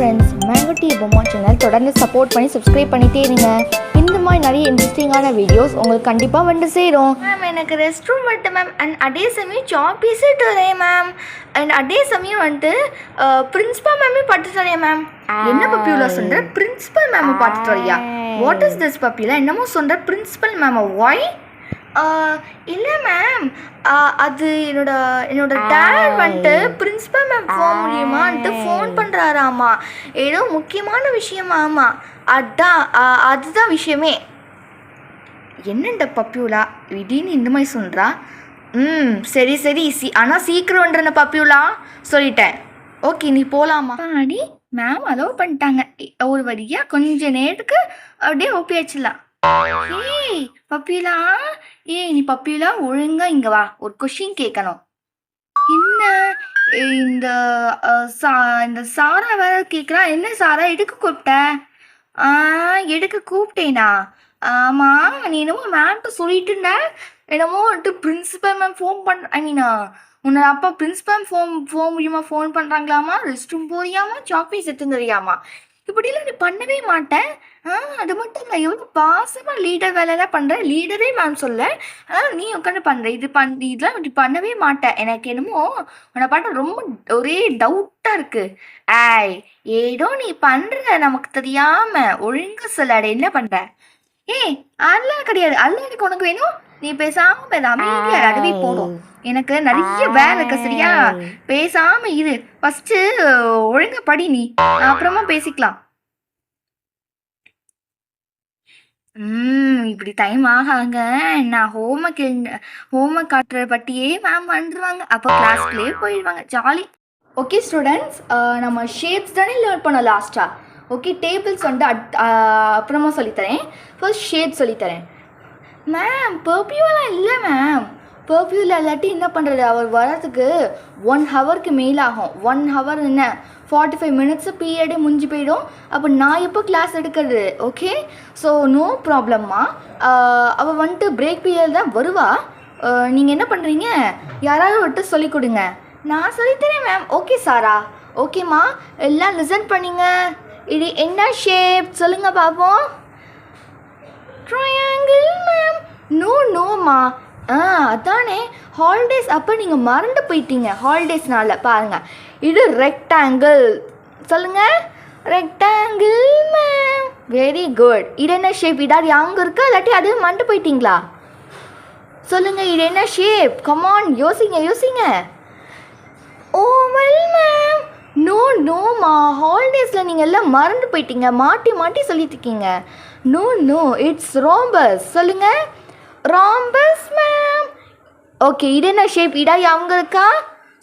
Friends mango T Bomma channel தொடர்ந்து support பண்ணி subscribe பண்ணிட்டே இருங்க. இந்த மாதிரி நிறைய இன்ட்ரெஸ்டிங்கான வீடியோஸ் உங்களுக்கு கண்டிப்பாக வந்து சேரும். மேம் எனக்கு ரெஸ்ட் ரூம் வந்துட்டு மேம் அண்ட் அதே சமயம் ஜாப் விசிட் வரேன் மேம் அண்ட் அதே சமயம் வந்துட்டு பிரின்ஸ்பல் மேமே பார்த்துட்டு வரேன் மேம் என்ன பப்பியூலா சொல்ற? பிரின்சிபல் மேம் பார்த்துட்டு வரியா வாட் இஸ் திஸ் பப்பியூலா என்னமோ சொல்ற பிரின்சிபல் மேம் ஒய் இல்லை மேம் அது என்னோட என்னோட டேட் வந்துட்டு பிரின்சிபல் மேம் ஃபோன் மூலியமான்ட்டு ஃபோன் பண்ணுறாராமா ஏதோ முக்கியமான விஷயமாமா. அதான் அதுதான் விஷயமே. என்னண்ட பப்பியூலா திடீர்னு இந்த மாதிரி சொல்கிறா ம் சரி சரி. சி ஆனால் சீக்கிரம்ன்றன பப்பியூலா சொல்லிட்டேன். ஓகே நீ போகலாமா அடி மேம் அலோவ் பண்ணிட்டாங்க. ஒரு வழியாக கொஞ்ச நேரத்துக்கு அப்படியே ஒப்பியாச்சுலாம் ஏய் பப்பியூலா ஏய் நீ பப்பியூலா ஒழுங்கா இங்கே வா. ஒரு கொஷின் கேட்கணும் என்ன? இந்த சா இந்த சாரா வேற கேட்குறா என்ன சாரா? எதுக்கு கூப்பிட்ட? ஆ எதுக்கு கூப்பிட்டேனா? ஆமா நீ என்னமோ மேம்கிட்ட சொல்லிட்டு இருந்த. என்னமோ வந்துட்டு பிரின்சிபல் மேம் ஃபோன் பண் ஐ மீனா உன்னோட அப்பா பிரின்சிபல் ஃபோன் ஃபோன் மூலியமாக ஃபோன் பண்ணுறாங்களாமா ரெஸ்ட் ரூம் போறியாமா? சாக்லேட் எடுத்து தெரியாமா? இப்படிலாம் நீ பண்ணவே மாட்டேன் ஆ அது மட்டும் இல்லை எவ்வளோ பாசமாக லீடர் வேலைலாம் பண்ணுற லீடரே மேம் சொல்ல. ஆனால் நீ உட்காந்து பண்ணுற இது பண் இதெல்லாம் இப்படி பண்ணவே மாட்டேன் எனக்கு என்னமோ உன்னை பாட்ட ரொம்ப ஒரே டவுட்டாக இருக்கு. ஏய் ஏதோ நீ பண்ற நமக்கு தெரியாம ஒழுங்கு சொல்லாட என்ன பண்ற? ஏய் அதெல்லாம் கிடையாது. அதெல்லாம் எனக்கு உனக்கு வேணும்? நீ பேசாம பேச அமைதியா அதுவே போதும். எனக்கு நிறைய வேலை இருக்கு சரியா? பேசாம இரு. ஃபர்ஸ்ட் ஒழுங்கா படி நீ. அப்புறமா பேசிக்கலாம். ம் இப்படி டைம் ஆக ஆக நான் ஹோம்ஒர்க் ஹோம்ஒர்க் காட்டுற பட்டியே மேம் வந்துருவாங்க. அப்போ கிளாஸ்க்குள்ளேயே போயிடுவாங்க. ஜாலி ஓகே ஸ்டூடெண்ட்ஸ் நம்ம ஷேப்ஸ் தானே லேர்ன் பண்ணோம் லாஸ்ட்டாக ஓகே டேபிள்ஸ் வந்து அட் அப்புறமா சொல்லித்தரேன். ஃபர்ஸ்ட் ஷேப் சொல்லித்தரேன். மேம் பர்பியூலாம் இல்லை மேம் பர்பியூவில் இல்லாட்டி என்ன பண்ணுறது அவர் வரதுக்கு ஒன் ஹவருக்கு மேல் ஆகும் ஒன் ஹவர் என்ன? ஃபார்ட்டி ஃபைவ் மினிட்ஸ் பீரியடே முடிஞ்சு போயிடும். அப்போ நான் எப்போ கிளாஸ் எடுக்கிறது? ஓகே ஸோ நோ ப்ராப்ளம்மா அவள் வந்துட்டு பிரேக் பீரியட் தான் வருவா. நீங்கள் என்ன பண்ணுறீங்க யாராவது விட்டு சொல்லிக் கொடுங்க. நான் சொல்லித்தரேன் மேம் ஓகே சாரா. ஓகேம்மா எல்லாம் லிசன் பண்ணிங்க. இது என்ன ஷேப் சொல்லுங்கள் பார்ப்போம் ட்ரையாங்கிள் மேம் நோ நோமா ஆ அதானே. ஹாலிடேஸ் அப்போ நீங்கள் மறந்து போயிட்டீங்க. ஹாலிடேஸ்னால பாருங்கள் இது ரெக்டாங்கிள் சொல்லுங்கள் ரெக்டாங்கிள் மேம் வெரி குட் இது என்ன ஷேப் இதாவது அங்கே இருக்கா? இல்லாட்டி அது மறந்து போயிட்டீங்களா? சொல்லுங்கள் இது என்ன ஷேப் கமான் யோசிங்க யோசிங்க. ஓவல் மேம் நோ நோமா ஹாலிடேஸில் நீங்கள் எல்லாம் மறந்து போயிட்டீங்க. மாட்டி மாட்டி சொல்லிட்டு இருக்கீங்க. நோ நோ இட்ஸ் ராம்பஸ் சொல்லுங்க. ராம்பஸ் மேம் ஓகே இது என்ன ஷேப் இடா அவங்க இருக்கா?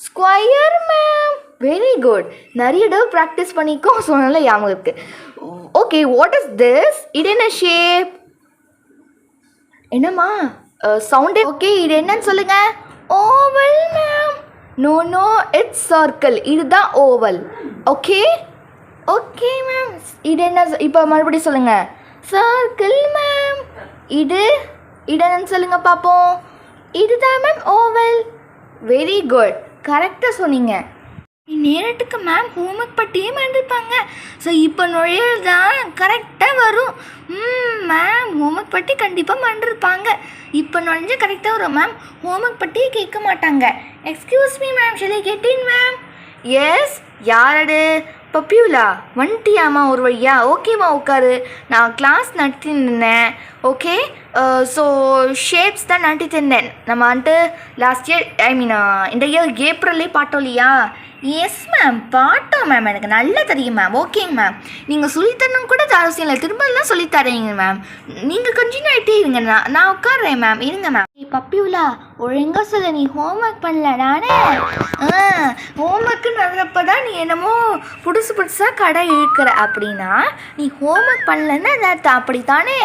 ஸ்கொயர் மேம் வெரி குட் நிறைய தடவை ப்ராக்டிஸ் பண்ணிக்கோ சொன்னால ஞாபகம் இருக்கு? ஓகே வாட் இஸ் திஸ் இது என்ன ஷேப் என்னம்மா? சவுண்டே ஓகே இது என்னன்னு சொல்லுங்க. Oval ma'am no no it's circle இதுதான் ஓவல் ஓகே ஓகே மேம் இது என்ன இப்போ மறுபடியும் சொல்லுங்கள் சார் கில் மேம் இது இடன்னு என்னன்னு சொல்லுங்க பார்ப்போம் இதுதான் மேம் ஓவல். வெரி குட் கரெக்டாக சொன்னீங்க. நேரத்துக்கு மேம் ஹோம்ஒர்க் பட்டியே மறந்துருப்பாங்க ஸோ இப்போ நுழையிறது தான் கரெக்டாக வரும். ம் மேம் ஹோம்ஒர்க் பட்டி கண்டிப்பாக மறந்துருப்பாங்க. இப்போ நுழைஞ்சு கரெக்டாக வரும் மேம் ஹோம்ஒர்க் பட்டியே கேட்க மாட்டாங்க. எக்ஸ்கியூஸ் மீ மேம் சொல்லி கேட்டீன் மேம் எஸ் யாரடு பப்பியூலா வந்துட்டியாமா ஒரு வழியா? ஓகேம்மா உட்காரு. நான் கிளாஸ் நடத்தின்னு இருந்தேன் ஓகே ஸோ ஷேப்ஸ் தான் நடத்திட்டு இருந்தேன் நம்ம வந்துட்டு லாஸ்ட் இயர் ஐ மீன் இந்த இயர் ஏப்ரல்லே பார்த்தோம் இல்லையா? எஸ் மேம் பாட்டோம் மேம் எனக்கு நல்லா தெரியும் மேம் ஓகேங்க மேம் நீங்கள் சொல்லித்தரணும் கூட அவசியம் இல்லை. திரும்பலாம் சொல்லித்தரீங்க மேம் நீங்கள் கண்டினியூ ஆகிட்டே இருங்க. நான் நான் உட்காடுறேன் மேம் இருங்க மேம் நீ பப்பியுலா ஒழுங்காக சொல்ல. நீ ஹோம்ஒர்க் பண்ணல நானே. ஆ ஹோம்ஒர்க்குன்னு வர்றப்ப தான் நீ என்னமோ புதுசு புதுசாக கடை இழுக்கிற. அப்படின்னா நீ ஹோம்ஒர்க் பண்ணலன்னா அது அப்படித்தானே?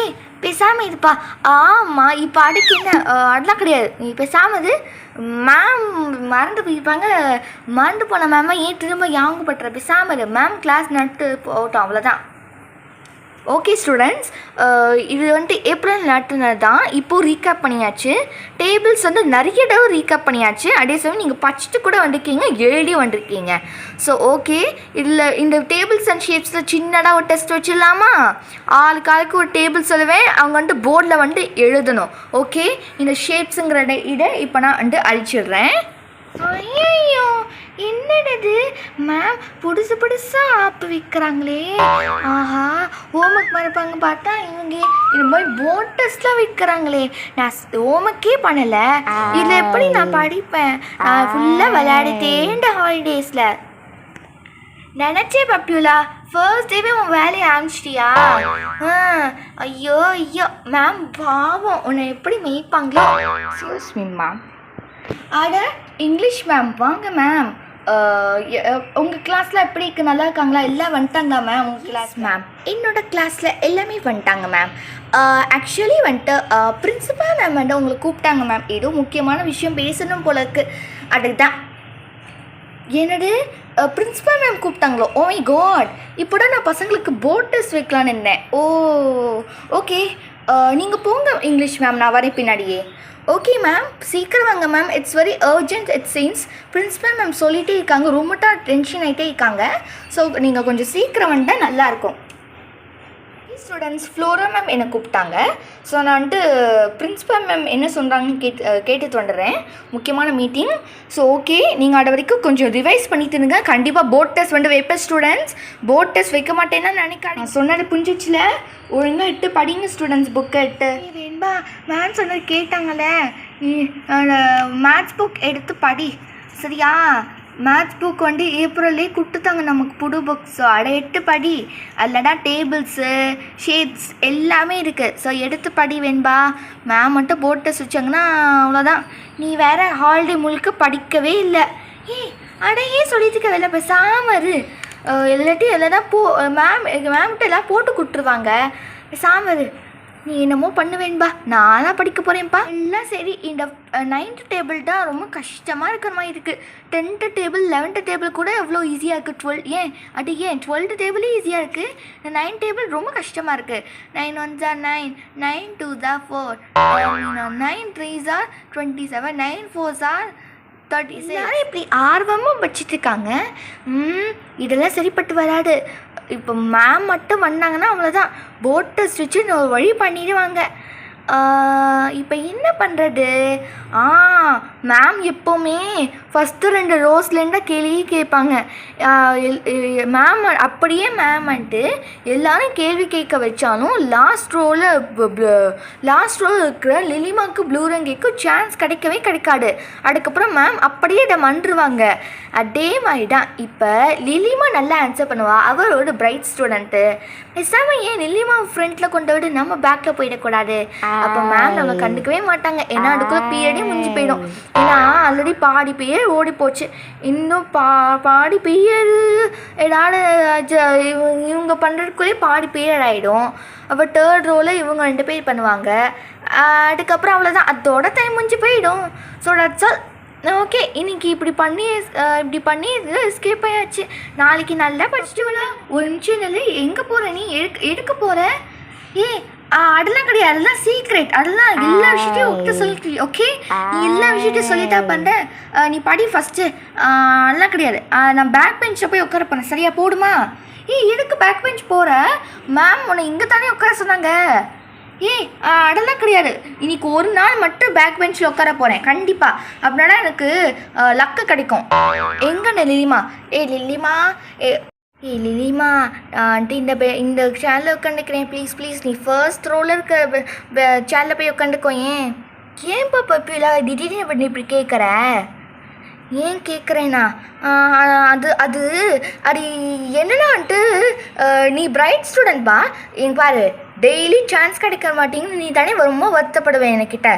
ஏ பேசாமல் இருப்பா. ஆமாம் இப்போ அடுக்கு என்ன? அதெல்லாம் கிடையாது. நீ பேசாமல் மேம் மறந்து போயிருப்பாங்க. மறந்து போன மேம் ஏன் திரும்ப ஞாபகப்படுற பேசாமல் மேம் கிளாஸ் நட்டு போட்டோம் அவ்வளோதான் ஓகே ஸ்டூடெண்ட்ஸ் uh, இது வந்துட்டு ஏப்ரல் நாட்டுனது தான் இப்போது ரீகேப் பண்ணியாச்சு. டேபிள்ஸ் வந்து நிறைய தடவை ரீகேப் பண்ணியாச்சு. அதே சமயம் நீங்கள் படிச்சுட்டு கூட வந்திருக்கீங்க எழுதி வந்திருக்கீங்க. ஸோ ஓகே இதில் இந்த டேபிள்ஸ் அண்ட் ஷேப்ஸில் சின்னதாக ஒரு டெஸ்ட் வச்சிடலாமா? ஆளுக்கு ஆளுக்கு ஒரு டேபிள் சொல்லுவேன். அவங்க வந்துட்டு போர்டில் வந்துட்டு எழுதணும். ஓகே இந்த ஷேப்ஸுங்கிற இதை இப்போ நான் வந்துட்டு அழிச்சிடுறேன். ஐயோ என்னது மேம் புதுசு புதுசாக ஆப்பு விற்கிறாங்களே ஆஹா ஹோம்ஒர்க் மறைப்பாங்க பார்த்தா இவங்க இந்த மாதிரி போட் டெஸ்ட்லாம் விற்கிறாங்களே நான் ஹோம்ஒர்க்கே பண்ணலை. இதில் எப்படி நான் படிப்பேன்? நான் ஃபுல்லாக விளையாடிட்டே இந்த ஹாலிடேஸில் நினச்சே பப்பியுலா ஃபர்ஸ்ட் டேவே உன் வேலையை ஆரம்பிச்சிட்டியா? ஆ ஐயோ ஐயோ. மேம் பாவம். உன்னை எப்படி மேய்ப்பாங்களோ. எக்ஸ்கியூஸ் மீ மேம் அட இங்கிலீஷ் மேம் வாங்க மேம் உங்கள் கிளாஸில் எப்படி இருக்கு? நல்லா இருக்காங்களா? எல்லாம் வந்துட்டாங்களா மேம் உங்கள் கிளாஸ் மேம் என்னோட கிளாஸில் எல்லாமே வந்துட்டாங்க மேம் ஆக்சுவலி வந்துட்டு பிரின்சிபல் மேம் வந்து உங்களை கூப்பிட்டாங்க மேம் ஏதோ முக்கியமான விஷயம் பேசணும் போல இருக்கு. அதுக்கு தான் என்னது பிரின்சிபல் மேம் கூப்பிட்டாங்களோ? ஓ மை காட் இப்போட நான் பசங்களுக்கு போர்ட் டெஸ்ட் வைக்கலான்னு இருந்தேன். ஓ ஓகே Uh, நீங்கள் போங்க இங்கிலீஷ் மேம் நான் வரேன் பின்னாடியே. ஓகே மேம் சீக்கிரம் வாங்க ma'am it's very urgent it seems principal ma'am சொல்லிகிட்டே இருக்காங்க. ரொம்ப டென்ஷன் ஆகிட்டே இருக்காங்க. ஸோ நீங்கள் கொஞ்சம் சீக்கிரம் வந்துட்டால் நல்லாயிருக்கும் ஸ்டூடெண்ட்ஸ் ஃப்ளோரா மேம் என்னை கூப்பிட்டாங்க. ஸோ நான் வந்துட்டு பிரின்சிபல் மேம் என்ன சொல்கிறாங்கன்னு கேட்டு அஹ், கேட்டுட்டு வந்துடுறேன். முக்கியமான மீட்டிங் ஸோ ஓகே நீங்கள் அட வரைக்கும் கொஞ்சம் ரிவைஸ் பண்ணிட்டுருங்க கண்டிப்பாக போர்ட் டெஸ்ட் வந்து வைப்பேன் ஸ்டூடெண்ட்ஸ் போர்ட் டெஸ்ட் வைக்க மாட்டேன்னா நினைக்காது நான் சொன்னது புரிஞ்சிச்சுல? ஒழுங்காக இட்டு படிங்க ஸ்டூடெண்ட்ஸ் புக்கை இட்டு. வேண்பா மேம் சொன்னது கேட்டாங்களே. நீ மேத்ஸ் புக் எடுத்து படி. சரியா? மேத்ஸ் புக் வந்து ஏப்ரல்லே கொடுத்துட்டாங்க நமக்கு புது புக்ஸ் ஸோ அதை எடுத்து படி. அல்லடா டேபிள்ஸு ஷேப்ஸ் எல்லாமே இருக்குது ஸோ எடுத்து படி வேண்பா. மேம் மட்டும் போட்டு வச்சாங்கன்னா அவ்வளோதான் நீ வேறு ஹாலிடே முழுக்க படிக்கவே இல்லை. ஏ அடையே சொல்லிட்டு இருக்க வேலை பேசாம இரு. இல்லாட்டி எல்லாம் போ மேம் மேம்கிட்ட எல்லாம் போட்டு கொடுத்துருவாங்க. சாமரு இரு. நீ என்னமோ பண்ணுவேன்பா நானாக படிக்க போகிறேன்ப்பா எல்லாம் சரி இந்த நைன்த்து டேபிள் தான் ரொம்ப கஷ்டமாக இருக்கிற மாதிரி இருக்குது டென்த்து டேபிள் லெவன்த்து டேபிள் கூட எவ்வளோ ஈஸியாக இருக்குது டுவெல் ஏன்? அது ஏன்? டுவெல்த்து டேபிளே ஈஸியாக இருக்குது நைன் டேபிள் ரொம்ப கஷ்டமாக இருக்குது நைன் ஒன் ஜார் நைன் நைன் டூ ஜார் ஃபோர் நைன் த்ரீ ஜார் டுவெண்ட்டி செவன் நைன் ஃபோர் ஜார் தேர்ட்டி எல்லாரும் இப்படி ஆர்வமாக வச்சுட்டு இருக்காங்க ம் இதெல்லாம் சரிப்பட்டு வராது. இப்போ மேம் மட்டும் வந்தாங்கன்னா அவ்வளோதான் போட்டை ஸ்விட்சு ஒரு வழி பண்ணிடுவாங்க. இப்போ என்ன பண்ணுறது ஆ மேம் எப்போவுமே ஃபஸ்ட்டு ரெண்டு ரோஸ்லேருந்து கேள்வி கேட்பாங்க. மேம் அப்படியே மேம் வந்துட்டு எல்லாரும் கேள்வி கேட்க வச்சாலும் லாஸ்ட் ரோவில் லாஸ்ட் ரோவில் இருக்கிற லிலிமாக்கு ப்ளூ ரங்கிக்கு சான்ஸ் கிடைக்கவே கிடைக்காது. அதுக்கப்புறம் மேம் அப்படியே இதை மன்றுவாங்க அதே மாதிரி தான் இப்போ லிலிமா நல்லா ஆன்சர் பண்ணுவா. அவர் ஒரு பிரைட் ஸ்டூடெண்ட்டு பேசாம ஏன் லிலிமா ஃப்ரண்ட்டில் கொண்டு விட நம்ம பேக்கில் போயிடக்கூடாது? அப்போ மேம் நம்ம கண்டுக்கவே மாட்டாங்க. ஏன்னா அதுக்குள்ள பீரியடே முடிஞ்சு போயிடும். ஏன்னா ஆல்ரெடி பாடி பீரியட் ஓடி போச்சு. இன்னும் பா பாடி பீரியடு ஏதாவது ஜ- இவங்க- இவங்க பண்ணுறதுக்குள்ளே பாடி பீரியட் ஆகிடும் அப்போ தேர்ட் ரோவில் இவங்க ரெண்டு பேர் பண்ணுவாங்க. அதுக்கப்புறம் அவ்வளோதான் அதோட டைம் முடிஞ்சு போயிடும். ஸோ தட்ஸ் ஆல் ஓகே இன்னைக்கு இப்படி பண்ணி இப்படி பண்ணி எஸ்கேப் ஆயாச்சு. நாளைக்கு நல்லா படிச்சுட்டு வரலாம் ஒரு நிமிஷம் இல்லை எங்கே போகிற நீ? எடுக்க எடுக்க போகிற ஏ அதெல்லாம் கிடையாது. அதெல்லாம் சீக்ரெட் அதெல்லாம் எல்லா விஷயத்தையும் உங்ககிட்ட சொல்லி ஓகே நீ எல்லா விஷயத்தையும் சொல்லிட்டா பண்ணுற நீ படி ஃபஸ்ட்டு அதெல்லாம் கிடையாது. நான் பேக் பெஞ்சில் போய் உட்கார போகிறேன் சரியா போடுமா ஏய் எதுக்கு பேக் பெஞ்ச் போகிற மேம் உன்னை இங்கே தானே உட்கார சொன்னாங்க. ஏய் அதெல்லாம் கிடையாது. இன்னைக்கு ஒரு நாள் மட்டும் பேக் பெஞ்சில் உட்கார போகிறேன் கண்டிப்பாக அப்படின்னா எனக்கு லக்கு கிடைக்கும். எங்கே லிலிமா? ஏ லில்லிமா ஏ ஏய் லிலிமா ஆண்டி இந்த இந்த சேனலில் உட்காந்துக்கிறேன் ப்ளீஸ் ப்ளீஸ் நீ ஃபர்ஸ்ட் ரோவில் இருக்க சேனலில் போய் உட்காந்துக்கோ ஏன் ஏன்பா பப்பிலா திடீர்னு பண்ணி இப்படி கேட்குற ஏன் கேட்குறேண்ணா அது அது அது என்னன்னான்ட்டு ஆஹ், நீ பிரைட் ஸ்டூடெண்ட்பா எங்க பாரு டெய்லி சான்ஸ் கிடைக்க மாட்டேங்குது. நீ தானே ரொம்ப வருத்தப்படுவேன் என்கிட்ட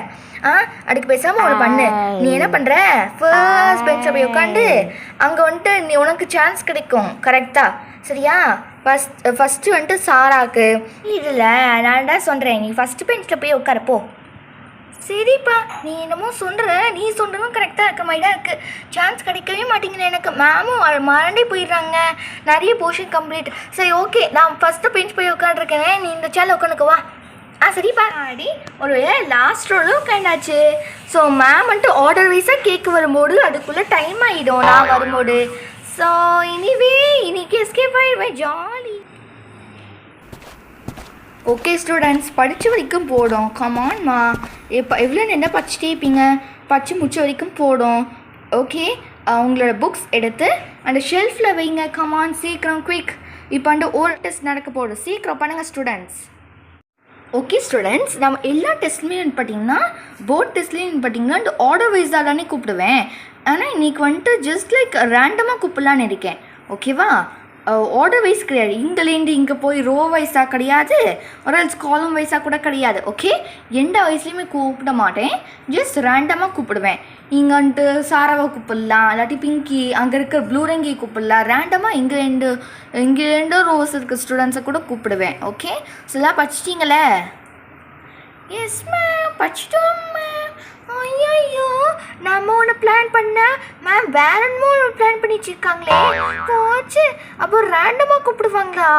ஆ அதுக்கு பேசாமல் ஒன்று பண்ணு. நீ என்ன பண்ணுற ஃபர்ஸ்ட் பெஞ்சில் போய் உட்காந்து அங்கே வந்துட்டு நீ உனக்கு சான்ஸ் கிடைக்கும். கரெக்டாக சரியா? ஃபஸ்ட் ஃபஸ்ட்டு வந்துட்டு சாராக்கு. இல்லை நான் தான் சொல்கிறேன் நீ ஃபஸ்ட்டு பெஞ்சில் போய் உட்காரப்போ சரிப்பா. நீ என்னமோ சொல்கிற நீ சொல்கிறதும் கரெக்டாக இருக்க மாதிரி தான் இருக்குது சான்ஸ் கிடைக்கவே மாட்டேங்குது எனக்கு. மேமும் மறண்டே போயிடுறாங்க. நிறைய போர்ஷன் கம்ப்ளீட் சரி ஓகே நான் ஃபஸ்ட்டு பெஞ்ச் போய் உட்காந்துருக்கேன் நீ இந்த சேனல் உட்காந்துக்கு வா. ஆ சரிப்பா. ஆடி ஒரு லாஸ்ட் ரோலும் உட்காந்தாச்சு. ஸோ மேம் வந்துட்டு ஆர்டர் வைஸாக கேக் வரும்போது அதுக்குள்ளே டைம் ஆகிடும் நான் வரும்போது. ஸோ இனிவே இன்னைக்கு எஸ்கேப் ஆயிடுவேன். ஜாலி ஓகே ஸ்டூடெண்ட்ஸ் படித்த வரைக்கும் போடும். கமான்மா எப்போ எவ்வளோ என்ன படிச்சுட்டே இருப்பீங்க? படித்து முடிச்ச வரைக்கும் போடும். ஓகே உங்களோட புக்ஸ் எடுத்து அந்த ஷெல்ஃபில் வைங்க. கமான் சீக்கிரம் குயிக் இப்போ அந்த ஓல் டெஸ்ட் நடக்க போடும் சீக்கிரம் பண்ணுங்கள் ஸ்டூடெண்ட்ஸ் ஓகே ஸ்டூடெண்ட்ஸ் நம்ம எல்லா டெஸ்ட்லேயும் பார்த்தீங்கன்னா போர்ட் டெஸ்ட்லேயும் பார்த்தீங்கன்னா இந்த ஆர்டர் வைஸாக தானே கூப்பிடுவேன். ஆனால் இன்னைக்கு வந்துட்டு ஜஸ்ட் லைக் ரேண்டமாக கூப்பிடலான்னு இருக்கேன். ஓகேவா ஆர்டர் வைஸ் கிடையாது. இங்கேலேருந்து இங்கே போய் ரோ வைஸாக கிடையாது. ஒரு எல்ஸ் காலம் வைஸாக கூட கிடையாது. ஓகே எந்த வயசுலையுமே கூப்பிட மாட்டேன். ஜஸ்ட் ரேண்டமாக கூப்பிடுவேன். இங்கே வந்துட்டு சாராவை கூப்பிடலாம். இல்லாட்டி பிங்கி அங்கே இருக்க ப்ளூரங்கி கூப்பிடலாம். ரேண்டமாக இங்கேருந்து இங்கேருந்து ரோஸ் இருக்க ஸ்டூடெண்ட்ஸை கூட கூப்பிடுவேன். ஓகே ஸோ எல்லாம் படிச்சிட்டிங்களே? Yes ma'am படிச்சிட்டோம். ஐயோ நம்ம ஒன்று பிளான் பண்ண மேம் வேற என்னமோ ஒன்று பிளான் பண்ணி வச்சிருக்காங்களே போச்சு. அப்போ ரேண்டமாக கூப்பிடுவாங்களா?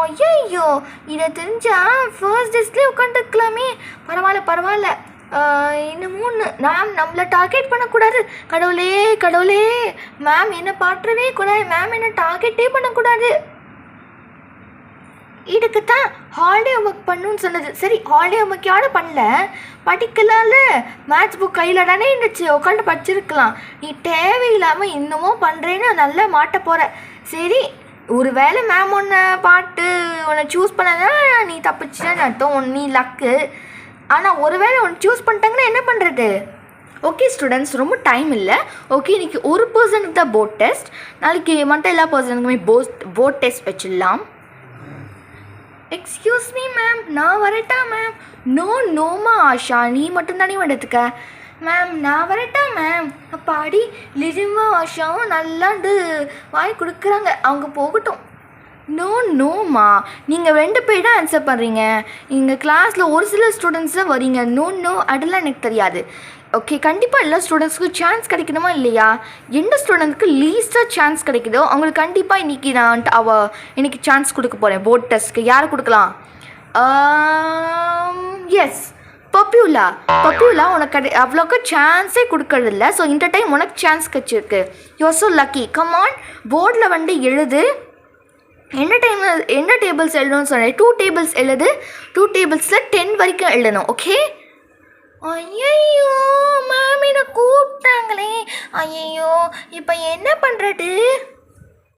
ஐயோ இதை தெரிஞ்சா ஃபர்ஸ்ட் டெஸ்ட்லேயே உட்காந்துருக்கலாமே பரவாயில்ல பரவாயில்ல. இன்னமும் மேம் நம்மளை டார்கெட் பண்ணக்கூடாது. கடவுளே கடவுளே. மேம் என்ன பாட்டுறவே கூடாது. மேம் என்ன டார்கெட்டே பண்ணக்கூடாது. இதுக்கு தான் ஹாலிடே ஒர்க் பண்ணுன்னு சொன்னது. சரி ஹாலிடே ஒர்க்கையோட பண்ணல. படிக்கலாம்ல. மேத்ஸ் புக் கையில் தானே இருந்துச்சு. உட்காந்து படிச்சிருக்கலாம். நீ தேவையில்லாமல் இன்னமும் பண்ணுறேன்னு நல்லா மாட்ட போகிற சரி ஒரு வேளை மேம் ஒன்று பாட்டு உன்னை சூஸ் பண்ணனா நீ தப்பிச்சுன்னு அர்த்தம்? உன் நீ லக்கு ஆனால் ஒரு வேளை ஒன்று சூஸ் பண்ணிட்டாங்கன்னா என்ன பண்ணுறது ஓகே ஸ்டூடெண்ட்ஸ் ரொம்ப டைம் இல்லை. ஓகே இன்னைக்கு ஒரு பர்சனுக்கு தான் போட் டெஸ்ட் நாளைக்கு மற்ற எல்லா பர்சனுக்குமே போட் போட் டெஸ்ட் வச்சிடலாம். எக்ஸ்கியூஸ் மீ மேம் நான் வரட்டா மேம் நோ நோமா ஆஷா. நீ மட்டும்தானே வந்துட்டுக்க மேம் நான் வரட்டா மேம் அப்பாடி லிஜிமா ஆஷாவும் நல்லாண்டு வாய் கொடுக்குறாங்க. அவங்க போகட்டும். நோ நோமா நீங்கள் ரெண்டு பேர் தான் ஆன்சர் பண்ணுறீங்க எங்கள் கிளாஸில் ஒரு சில ஸ்டூடெண்ட்ஸ் தான் வரீங்க நோ நோ அதெல்லாம் எனக்கு தெரியாது. ஓகே கண்டிப்பாக எல்லா ஸ்டூடெண்ட்ஸ்க்கும் சான்ஸ் கிடைக்கணுமா இல்லையா? எந்த ஸ்டூடெண்ட்க்கு லீஸ்ட்டாக சான்ஸ் கிடைக்குதோ அவங்களுக்கு கண்டிப்பாக இன்றைக்கி நான் அவ இன்றைக்கி சான்ஸ் கொடுக்க போகிறேன் போர்ட் டெஸ்ட்க்கு யார் கொடுக்கலாம்? Um, எஸ் பப்யூலா பப்யூலா உனக்கு கிடை அவ்வளோக்கு சான்ஸே கொடுக்கறதில்ல. ஸோ இந்த டைம் உனக்கு சான்ஸ் கிடச்சிருக்கு. யூஆர் ஸோ லக்கி கமான் போர்டில் வந்து எழுது. என்ன டைம் என்ன டேபிள்ஸ் எழுதணும்னு சொன்னேன்? டூ டேபிள்ஸ் எழுது. டூ டேபிள்ஸில் டென் வரைக்கும் எழுதணும். ஓகே ஐயோ மாமியை கூப்பிட்டாங்களே. ஐயோ இப்போ என்ன பண்ணுறது